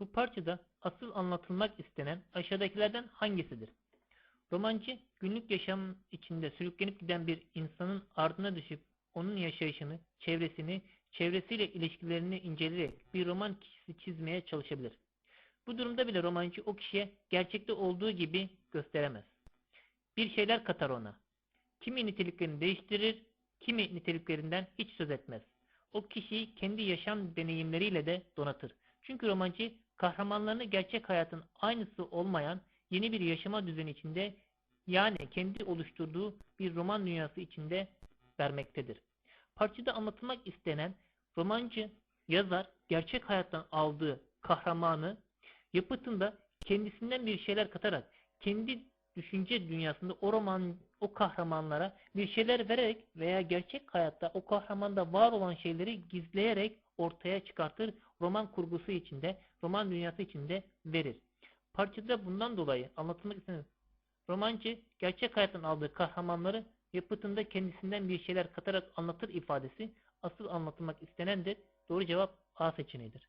Bu parçada asıl anlatılmak istenen aşağıdakilerden hangisidir? Romancı günlük yaşam içinde sürüklenip giden bir insanın ardına düşüp onun yaşayışını, çevresini, çevresiyle ilişkilerini inceleyerek bir roman kişisi çizmeye çalışabilir. Bu durumda bile romancı o kişiye gerçekte olduğu gibi gösteremez. Bir şeyler katar ona. Kimi niteliklerini değiştirir, kimi niteliklerinden hiç söz etmez. O kişiyi kendi yaşam deneyimleriyle de donatır. Çünkü romancı kahramanlarını gerçek hayatın aynısı olmayan yeni bir yaşama düzeni içinde yani kendi oluşturduğu bir roman dünyası içinde vermektedir. Parçada anlatılmak istenen romancı yazar gerçek hayattan aldığı kahramanı yapıtında kendisinden bir şeyler katarak kendi düşünce dünyasında o roman o kahramanlara bir şeyler vererek veya gerçek hayatta o kahramanda var olan şeyleri gizleyerek ortaya çıkartır. Roman kurgusu içinde, roman dünyası içinde verir. Parçada bundan dolayı anlatılmak istenen romancı gerçek hayattan aldığı kahramanları yapıtında kendisinden bir şeyler katarak anlatır ifadesi asıl anlatılmak istenendir. Doğru cevap A seçeneğidir.